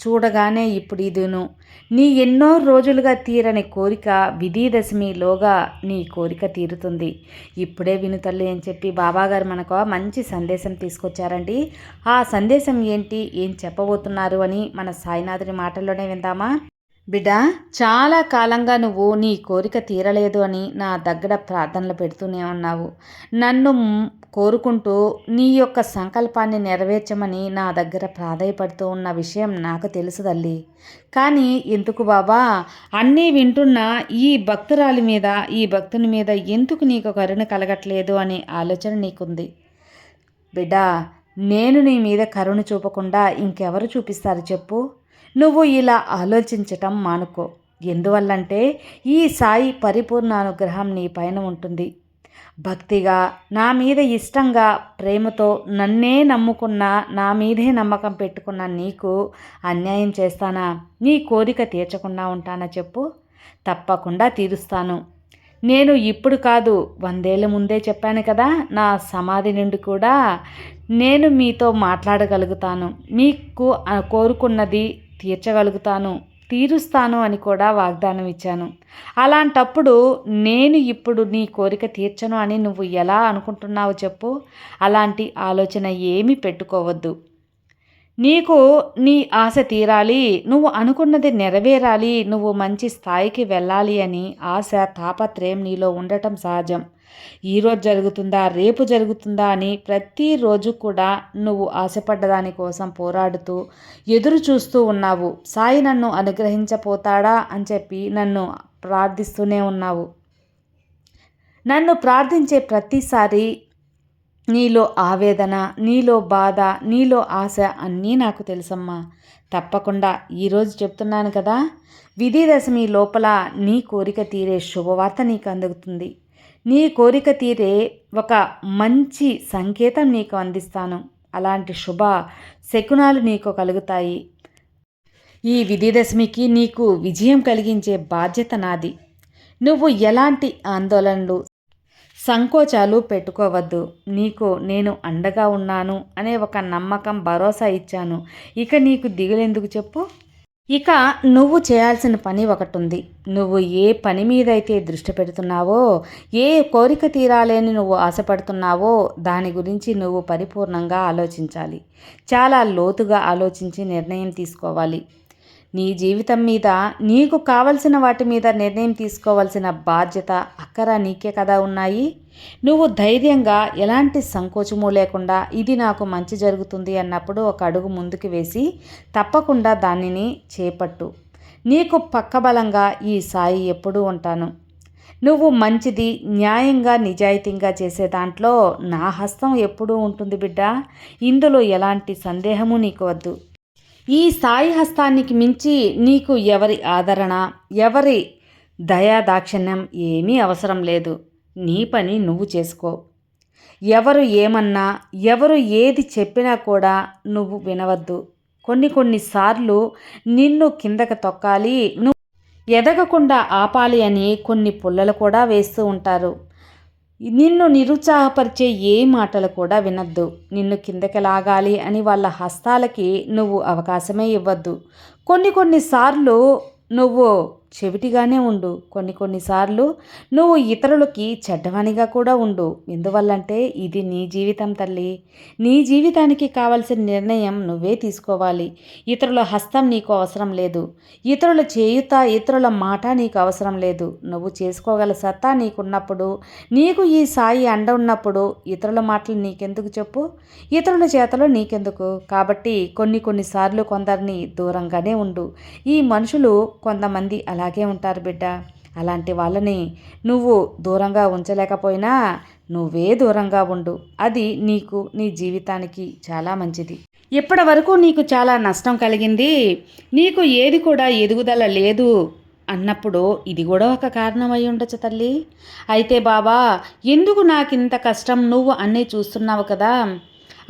చూడగానే ఇప్పుడు ఇదును. నీ ఎన్నో రోజులుగా తీరని కోరిక విధిదశమిలోగా నీ కోరిక తీరుతుంది. ఇప్పుడే విను తల్లి అని చెప్పి బాబాగారు మనకు మంచి సందేశం తీసుకొచ్చారండి. ఆ సందేశం ఏంటి? ఏం చెప్పబోతున్నారు అని మన సాయినాథుని మాటల్లోనే విందామా? బిడ్డ చాలా కాలంగా నువ్వు నీ కోరిక తీరలేదు అని నా దగ్గర ప్రార్థనలు పెడుతూనే ఉన్నావు. నన్ను కోరుకుంటూ నీ యొక్క సంకల్పాన్ని నెరవేర్చమని నా దగ్గర ప్రాధాయపడుతూ ఉన్న విషయం నాకు తెలుసు తల్లి. కానీ ఎందుకు బాబా? అన్నీ వింటున్న ఈ భక్తురాలి మీద ఈ భక్తుని మీద ఎందుకు నీకు కరుణ కలగట్లేదు అనే ఆలోచన నీకుంది. బిడ్డా నేను నీ మీద కరుణ చూపకుండా ఇంకెవరు చూపిస్తారు చెప్పు. నువ్వు ఇలా ఆలోచించటం మానుకో. ఎందువల్లంటే ఈ సాయి పరిపూర్ణ అనుగ్రహం నీ పైన ఉంటుంది. భక్తిగా నా మీద ఇష్టంగా ప్రేమతో నన్నే నమ్ముకున్న నా మీదే నమ్మకం పెట్టుకున్న నీకు అన్యాయం చేస్తానా? నీ కోరిక తీర్చకుండా ఉంటానా చెప్పు? తప్పకుండా తీరుస్తాను. నేను ఇప్పుడు కాదు వందేళ్ళ ముందే చెప్పాను కదా నా సమాధి నుండి కూడా నేను మీతో మాట్లాడగలుగుతాను. మీకు కోరుకున్నది తీర్చగలుగుతాను తీరుస్తాను అని కూడా వాగ్దానం ఇచ్చాను. అలాంటప్పుడు నేను ఇప్పుడు నీ కోరిక తీర్చను అని నువ్వు ఎలా అనుకుంటున్నావు చెప్పు. అలాంటి ఆలోచన ఏమీ పెట్టుకోవద్దు. నీకు నీ ఆశ తీరాలి నువ్వు అనుకున్నది నెరవేరాలి నువ్వు మంచి స్థాయికి వెళ్ళాలి అని ఆశ తాపత్రయం నీలో ఉండటం సహజం. ఈరోజు జరుగుతుందా రేపు జరుగుతుందా అని ప్రతిరోజు కూడా నువ్వు ఆశపడ్డ దాని కోసం పోరాడుతూ ఎదురు చూస్తూ ఉన్నావు. సాయి నన్ను అనుగ్రహించపోతాడా అని చెప్పి నన్ను ప్రార్థిస్తూనే ఉన్నావు. నన్ను ప్రార్థించే ప్రతిసారి నీలో ఆవేదన నీలో బాధ నీలో ఆశ అన్నీ నాకు తెలుసమ్మా. తప్పకుండా ఈరోజు చెప్తున్నాను కదా విధిదశమి లోపల నీ కోరిక తీరే శుభవార్త నీకు అందుతుంది. నీ కోరిక తీరే ఒక మంచి సంకేతం నీకు అందిస్తాను. అలాంటి శుభ శకునాలు నీకు కలుగుతాయి. ఈ విధిదశమికి నీకు విజయం కలిగించే బాధ్యత నాది. నువ్వు ఎలాంటి ఆందోళనలు సంకోచాలు పెట్టుకోవద్దు. నీకు నేను అండగా ఉన్నాను అనే ఒక నమ్మకం భరోసా ఇచ్చాను. ఇక నీకు దిగులెందుకు చెప్పు? ఇక నువ్వు చేయాల్సిన పని ఒకటి ఉంది నువ్వు ఏ పని మీద అయితే దృష్టి పెడుతున్నావో ఏ కోరిక తీరాలని నువ్వు ఆశపడుతున్నావో దాని గురించి నువ్వు పరిపూర్ణంగా ఆలోచించాలి. చాలా లోతుగా ఆలోచించి నిర్ణయం తీసుకోవాలి. నీ జీవితం మీద నీకు కావలసిన వాటి మీద నిర్ణయం తీసుకోవాల్సిన బాధ్యత అక్కర నీకే కదా ఉన్నాయి? నువ్వు ధైర్యంగా ఎలాంటి సంకోచము లేకుండా ఇది నాకు మంచి జరుగుతుంది అన్నప్పుడు ఒక అడుగు ముందుకు వేసి తప్పకుండా దానిని చేపట్టు. నీకు పక్కబలంగా ఈ సాయి ఎప్పుడూ ఉంటాను. నువ్వు మంచిది న్యాయంగా నిజాయితీగా చేసే దాంట్లో నా హస్తం ఎప్పుడూ ఉంటుంది బిడ్డ. ఇందులో ఎలాంటి సందేహము నీకు వద్దు. ఈ సాయి హస్తానికి మించి నీకు ఎవరి ఆదరణ ఎవరి దయాదాక్షిణ్యం ఏమీ అవసరం లేదు. నీ పని నువ్వు చేసుకో. ఎవరు ఏమన్నా ఎవరు ఏది చెప్పినా కూడా నువ్వు వినవద్దు. కొన్ని కొన్నిసార్లు నిన్ను కిందకి తొక్కాలి నువ్వు ఎదగకుండా ఆపాలి అని కొన్ని పుల్లలు కూడా వేస్తూ ఉంటారు. నిన్ను నిరుత్సాహపరిచే ఏ మాటలు కూడా వినద్దు. నిన్ను కిందకి లాగాలి అని వాళ్ళ హస్తాలకి నువ్వు అవకాశమే ఇవ్వద్దు. కొన్ని కొన్నిసార్లు నువ్వు చెవిటిగానే ఉండు. కొన్ని కొన్నిసార్లు నువ్వు ఇతరులకి చెడ్డవానిగా కూడా ఉండు. ఎందువల్లంటే ఇది నీ జీవితం తల్లి. నీ జీవితానికి కావలసిన నిర్ణయం నువ్వే తీసుకోవాలి. ఇతరుల హస్తం నీకు అవసరం లేదు. ఇతరుల చేయుత ఇతరుల మాట నీకు అవసరం లేదు. నువ్వు చేసుకోగల సత్తా నీకున్నప్పుడు నీకు ఈ సాయి అండ ఉన్నప్పుడు ఇతరుల మాటలు నీకెందుకు చెప్పు? ఇతరుల చేతలు నీకెందుకు? కాబట్టి కొన్ని కొన్నిసార్లు కొందరిని దూరంగానే ఉండు. ఈ మనుషులు కొంతమంది అలాగే ఉంటారు బిడ్డ. అలాంటి వాళ్ళని నువ్వు దూరంగా ఉంచలేకపోయినా నువ్వే దూరంగా ఉండు. అది నీకు నీ జీవితానికి చాలా మంచిది. ఇప్పటి వరకు నీకు చాలా నష్టం కలిగింది. నీకు ఏది కూడా ఎదుగుదల లేదు అన్నప్పుడు ఇది కూడా ఒక కారణం ఉండొచ్చు తల్లి. అయితే బాబా ఎందుకు నాకు ఇంత కష్టం? నువ్వు అన్నీ చూస్తున్నావు కదా.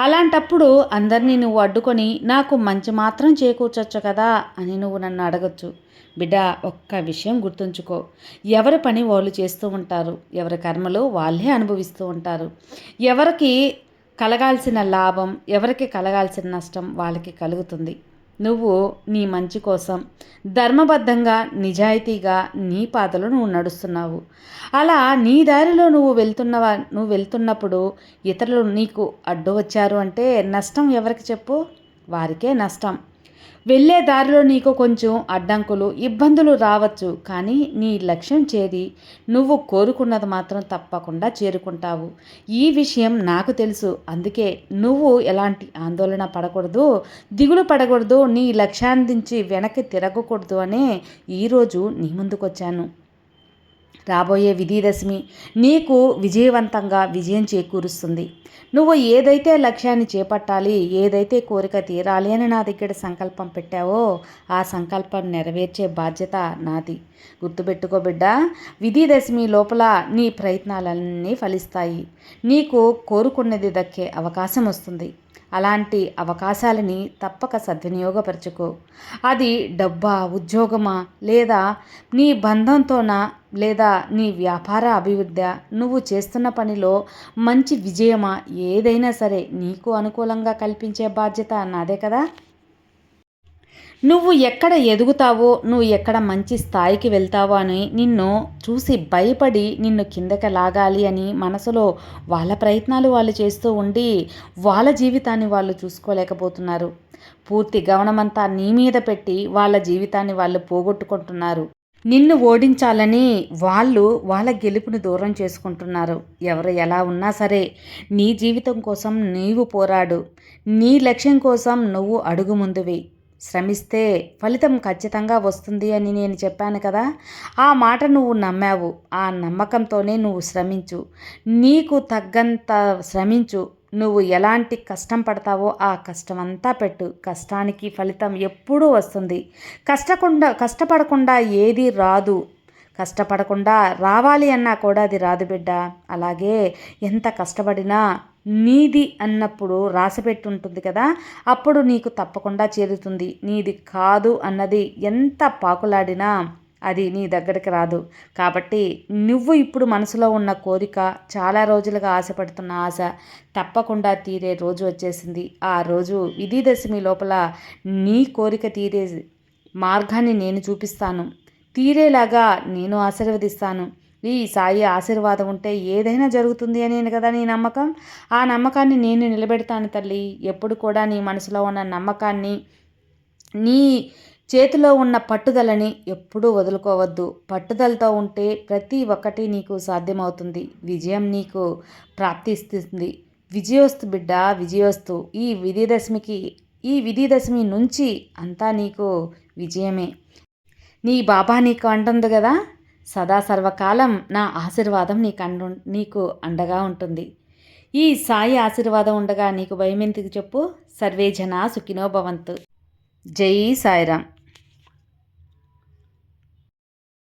అలాంటప్పుడు అందరినీ నువ్వు అడ్డుకొని నాకు మంచి మాత్రం చేకూర్చొచ్చు కదా అని నువ్వు నన్ను అడగచ్చు. బిడ్డ ఒక్క విషయం గుర్తుంచుకో. ఎవరి పని వాళ్ళు చేస్తూ ఉంటారు ఎవరి కర్మలు వాళ్ళే అనుభవిస్తూ ఉంటారు. ఎవరికి కలగాల్సిన లాభం ఎవరికి కలగాల్సిన నష్టం వాళ్ళకి కలుగుతుంది. నువ్వు నీ మంచి కోసం ధర్మబద్ధంగా నిజాయితీగా నీ పాదలో నువ్వు నడుస్తున్నావు. అలా నీ దారిలో నువ్వు వెళ్తున్నవా నువ్వు వెళ్తున్నప్పుడు ఇతరులు నీకు అడ్డు వచ్చారు అంటే నష్టం ఎవరికి చెప్పు? వారికే నష్టం. వెళ్ళే దారిలో నీకు కొంచెం అడ్డంకులు ఇబ్బందులు రావచ్చు కానీ నీ లక్ష్యం చేరి నువ్వు కోరుకున్నది మాత్రం తప్పకుండా చేరుకుంటావు. ఈ విషయం నాకు తెలుసు. అందుకే నువ్వు ఎలాంటి ఆందోళన పడకూడదు దిగులు పడకూడదు నీ లక్ష్యాన్నించి వెనక్కి తిరగకూడదు అనే ఈరోజు నీ ముందుకొచ్చాను. రాబోయే విజయదశమి నీకు విజయవంతంగా విజయం చేకూరుస్తుంది. నువ్వు ఏదైతే లక్ష్యాన్ని చేపట్టాలి ఏదైతే కోరిక తీరాలి అని నా దగ్గర సంకల్పం పెట్టావో ఆ సంకల్పం నెరవేర్చే బాధ్యత నాది. గుర్తుపెట్టుకో బిడ్డ. విధిదశమి లోపల నీ ప్రయత్నాలన్నీ ఫలిస్తాయి. నీకు కోరుకున్నది దక్కే అవకాశం వస్తుంది. అలాంటి అవకాశాలని తప్పక సద్వినియోగపరచుకో. అది డబ్బా ఉద్యోగమా లేదా నీ బంధంతోనా లేదా నీ వ్యాపార అభివృద్ధి? నువ్వు చేస్తున్న పనిలో మంచి విజయమా? ఏదైనా సరే నీకు అనుకూలంగా కల్పించే బాధ్యత నాదే కదా. నువ్వు ఎక్కడ ఎదుగుతావో నువ్వు ఎక్కడ మంచి స్థాయికి వెళ్తావో అని నిన్ను చూసి భయపడి నిన్ను కిందకి లాగాలి అని మనసులో వాళ్ళ ప్రయత్నాలు వాళ్ళు చేస్తూ ఉండి వాళ్ళ జీవితాన్ని వాళ్ళు చూసుకోలేకపోతున్నారు. పూర్తి గమనమంతా నీ మీద పెట్టి వాళ్ళ జీవితాన్ని వాళ్ళు పోగొట్టుకుంటున్నారు. నిన్ను ఓడించాలని వాళ్ళు వాళ్ళ గెలుపుని దూరం చేసుకుంటున్నారు. ఎవరు ఎలా ఉన్నా సరే నీ జీవితం కోసం నీవు పోరాడు. నీ లక్ష్యం కోసం నువ్వు అడుగు ముందువి. శ్రమిస్తే ఫలితం ఖచ్చితంగా వస్తుంది అని నేను చెప్పాను కదా. ఆ మాట నువ్వు నమ్మావు. ఆ నమ్మకంతోనే నువ్వు శ్రమించు. నీకు తగ్గంత శ్రమించు. నువ్వు ఎలాంటి కష్టం పడతావో ఆ కష్టం అంతా పెట్టు. కష్టానికి ఫలితం ఎప్పుడూ వస్తుంది. కష్టకుండా కష్టపడకుండా ఏది రాదు. కష్టపడకుండా రావాలి అన్నా కూడా అది రాదు బిడ్డ. అలాగే ఎంత కష్టపడినా నీది అన్నప్పుడు రాసిపెట్టి ఉంటుంది కదా అప్పుడు నీకు తప్పకుండా చేరుతుంది. నీది కాదు అన్నది ఎంత పాకులాడినా అది నీ దగ్గరికి రాదు. కాబట్టి నువ్వు ఇప్పుడు మనసులో ఉన్న కోరిక చాలా రోజులుగా ఆశపడుతున్న ఆశ తప్పకుండా తీరే రోజు వచ్చేసింది. ఆ రోజు విధిదశమి లోపల నీ కోరిక తీరే మార్గాన్ని నేను చూపిస్తాను. తీరేలాగా నేను ఆశీర్వదిస్తాను. ఈ సాయి ఆశీర్వాదం ఉంటే ఏదైనా జరుగుతుంది అని కదా నీ నమ్మకం? ఆ నమ్మకాన్ని నేను నిలబెడతాను తల్లి. ఎప్పుడు కూడా నీ మనసులో ఉన్న నమ్మకాన్ని నీ చేతిలో ఉన్న పట్టుదలని ఎప్పుడూ వదులుకోవద్దు. పట్టుదలతో ఉంటే ప్రతి ఒక్కటి నీకు సాధ్యమవుతుంది. విజయం నీకు ప్రాప్తిస్తుంది. విజయోస్తు బిడ్డ విజయోస్తు. ఈ విజయదశమికి ఈ విజయదశమి నుంచి అంతా నీకు విజయమే. నీ బాబా నీకు అంటుంది కదా? సదా సర్వకాలం నా ఆశీర్వాదం నీకు అండు నీకు అండగా ఉంటుంది. ఈ సాయి ఆశీర్వాదం ఉండగా నీకు భయం ఎందుకు చెప్పు? సర్వే జనా సుఖినో భవంతు. జై సాయిరామ్.